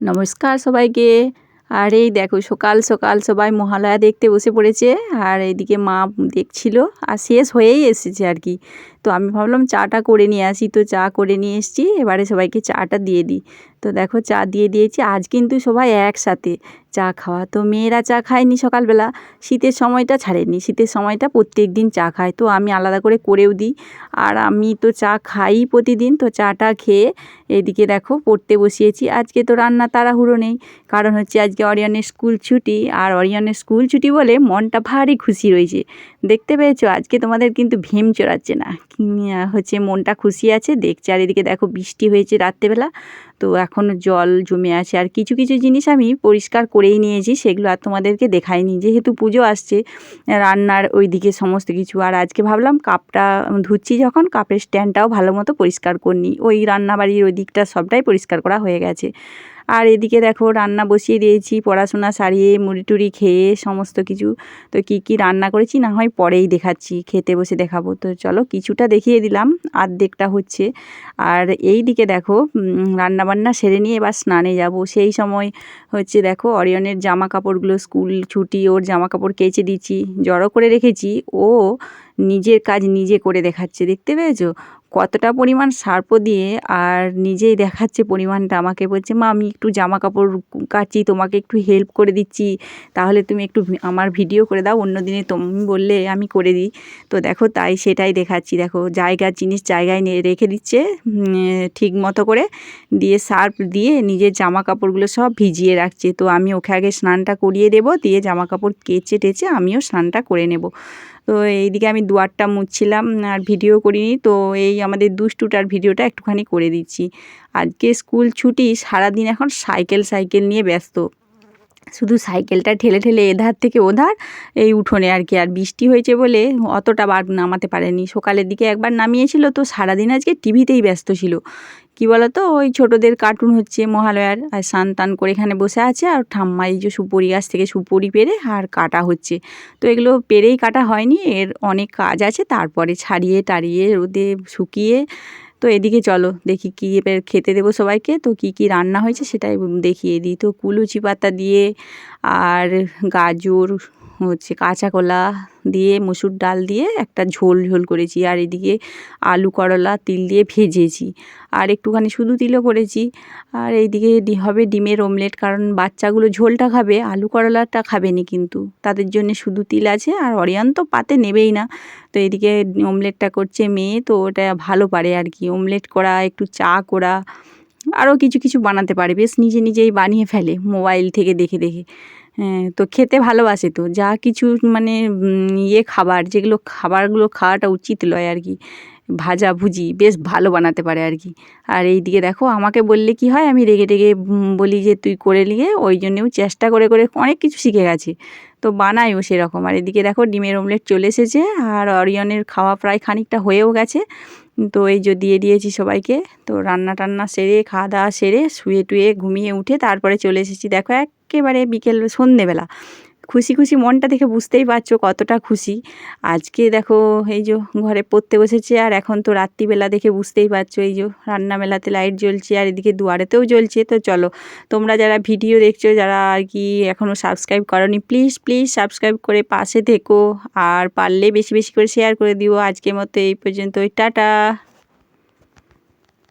নমস্কার সবাইকে। আর এই দেখো, সকাল সকাল সবাই মহালয়া দেখতে বসে পড়েছে। আর এইদিকে মা দেখছিল, আর শেষ হয়েই এসেছে আর কি। তো আমি ভাবলাম চাটা করে নিয়ে আসি। তো চা করে নিয়ে এসেছি, এবারে সবাইকে চাটা দিয়ে দিই। তো দেখো চা দিয়ে দিয়েছি, আজ কিন্তু সবাই একসাথে চা খাওয়া। তো মেয়েরা চা খায়নি সকালবেলা, শীতের সময়টা ছাড়েনি। শীতের সময়টা প্রত্যেক দিন চা খায়। তো আমি আলাদা করে করেও দিই। আর আমি তো চা খাই প্রতিদিন, তো চাটা খেয়ে এদিকে দেখো পড়তে বসিয়েছি। আজকে তো রান্না তাড়াহুড়ো নেই, কারণ হচ্ছে আজকে অরিয়নের স্কুল ছুটি। আর অরিয়নের স্কুল ছুটি বলে মনটা ভারী খুশি রয়েছে। দেখতে পেয়েছ? আজকে তোমাদের কিন্তু ভেম চড়াচ্ছে না। হচ্ছে মনটা খুশি আছে। দেখছে আর এদিকে দেখো বৃষ্টি হয়েছে রাত্রেবেলা। তো এখনও জল জমে আছে। আর কিছু কিছু জিনিস আমি পরিষ্কার করেই নিয়েছি, সেগুলো আর তোমাদেরকে দেখাইনি। যেহেতু পুজো আসছে, রান্নার ওই দিকে সমস্ত কিছু। আর আজকে ভাবলাম কাপটা ধুচ্ছি যখন, কাপের স্ট্যান্ডটাও ভালো মতো পরিষ্কার করনি। ওই রান্নাবাড়ির ওই দিকটা সবটাই পরিষ্কার করা হয়ে গেছে। আর এদিকে দেখো রান্না বসিয়ে দিয়েছি, পড়াশোনা সারিয়ে মুড়ি টুড়ি খেয়ে সমস্ত কিছু। তো কি কি রান্না করেছি? না হয় পরেই দেখাচ্ছি, খেতে বসে দেখাবো। তো চলো কিছুটা দেখিয়ে দিলাম, আর্ধেকটা হচ্ছে। আর এই দিকে দেখো রান্নাবান্না সেরে নিয়ে এবার স্নানে যাব। সেই সময় হচ্ছে দেখো অরিয়নের জামা কাপড়গুলো স্কুল ছুটি, ওর জামা কাপড় কেচে দিচ্ছি, জড়ো করে রেখেছি। ও নিজের কাজ নিজে করে দেখাচ্ছে, দেখতে পেয়েছ? কতটা পরিমাণ সার্প দিয়ে আর নিজেই দেখাচ্ছে পরিমাণটা। আমাকে বলছে, মা, আমি একটু জামা কাপড় কাচি, তোমাকে একটু হেল্প করে দিচ্ছি। তাহলে তুমি একটু আমার ভিডিও করে দাও অন্য দিনে তুমি বললে আমি করে দিই। তো দেখো, তাই সেটাই দেখাচ্ছি। দেখো জায়গার জিনিস জায়গায় রেখে দিচ্ছে ঠিক মতো করে দিয়ে সার্ফ দিয়ে নিজের জামা কাপড়গুলো সব ভিজিয়ে রাখছে। তো আমি ওকে আগে স্নানটা করিয়ে দেবো, দিয়ে জামা কাপড় কেচে টেচে আমিও স্নানটা করে নেব। তো এইদিকে আমি দুয়ারটা মুছছিলাম আর ভিডিও করিনি। তো এই আমাদের দুষ্টুটার ভিডিওটা একটুখানি করে দিচ্ছি। আজকে স্কুল ছুটি, সারাদিন এখন সাইকেল সাইকেল নিয়ে ব্যস্ত। শুধু সাইকেলটা ঠেলে ঠেলে এধার থেকে ওধার, এই উঠোনে আর কি। আর বৃষ্টি হয়েছে বলে অতটা বার নামাতে পারেনি। সকালের দিকে একবার নামিয়েছিল, তো সারাদিন আজকে টিভিতেই ব্যস্ত ছিল। কি বলতো? ওই ছোটোদের কার্টুন হচ্ছে মহালয়ার। আর স্নান টান করে এখানে বসে আছে আর ঠাম্মা এই যে সুপুরি গাছ থেকে সুপুরি পেরে আর কাটা হচ্ছে। তো এগুলো পেরেই কাটা হয়নি, এর অনেক কাজ আছে। তারপরে ছাড়িয়ে টাড়িয়ে রোদে শুকিয়ে, তো এদিকে চলো, দেখি কী এবার খেতে দেবো সবাইকে। তো কি কি রান্না হয়েছে সেটাই দেখিয়ে দিই। তো কুলুচি পাতা দিয়ে আর গাজর হচ্ছে কাঁচা কলা দিয়ে, মুসুর ডাল দিয়ে একটা ঝোল ঝোল করেছি। আর এদিকে আলু, করলা, তিল দিয়ে ভেজেছি। আর একটুখানি শুধু তিলও করেছি। আর এইদিকে হবে ডিমের অমলেট কারণ বাচ্চাগুলো ঝোলটা খাবে, আলু, করলাটা খাবে নি কিন্তু। তাদের জন্য শুধু তিল আছে, আর অরিয়ান তো পাতে নেবেই না। তো এদিকে অমলেটটা করছে মেয়ে, তো ওটা ভালো পারে আর কি। অমলেট করা, একটু চা করা, আরও কিছু কিছু বানাতে পারে। বেশ নিজে নিজেই বানিয়ে ফেলে, মোবাইল থেকে দেখে দেখে। তো খেতে ভালোবাসে তো। যা কিছু মানে ইয়ে খাবার, যেগুলো খাবারগুলো খাওয়াটা উচিত নয় আর কি। ভাজা, ভুজি, বেশ ভালো বানাতে পারে আর কি। আর এই দিকে দেখো, আমাকে বললে কি হয়, আমি রেগে রেগে বলি যে তুই করে নিয়ে, ওই জন্যেও চেষ্টা করে করে অনেক কিছু শিখে গেছে। তো বানাইও সেরকম। আর এদিকে দেখো, ডিমের অমলেট চলে এসেছে, আর অরিয়নের খাওয়া প্রায় খানিকটা হয়েও গেছে। তো এই যে দিয়ে দিয়েছি সবাইকে। তো রান্না টান্না সেরে খাওয়া দাওয়া সেরে শুয়ে টুয়ে ঘুমিয়ে উঠে তারপরে চলে এসেছি। দেখো একেবারে বিকেল সন্ধেবেলা। খুশি খুশি মনটা দেখে বুঝতেই পারছ কতটা খুশি। আজকে দেখো এই যে ঘরে পড়তে বসেছে আর এখন তো রাত্রিবেলা দেখে বুঝতেই পারছ এই যে রান্নাবেলাতে লাইট জ্বলছে আর এদিকে দুয়ারেতেও জ্বলছে। তো চলো তোমরা যারা ভিডিও দেখছ, যারা আর কি এখনও সাবস্ক্রাইব করনি প্লিজ প্লিজ সাবস্ক্রাইব করে পাশে থেকো। আর পারলে বেশি বেশি করে শেয়ার করে দিও। আজকের মতো এই পর্যন্ত ওই টাটা!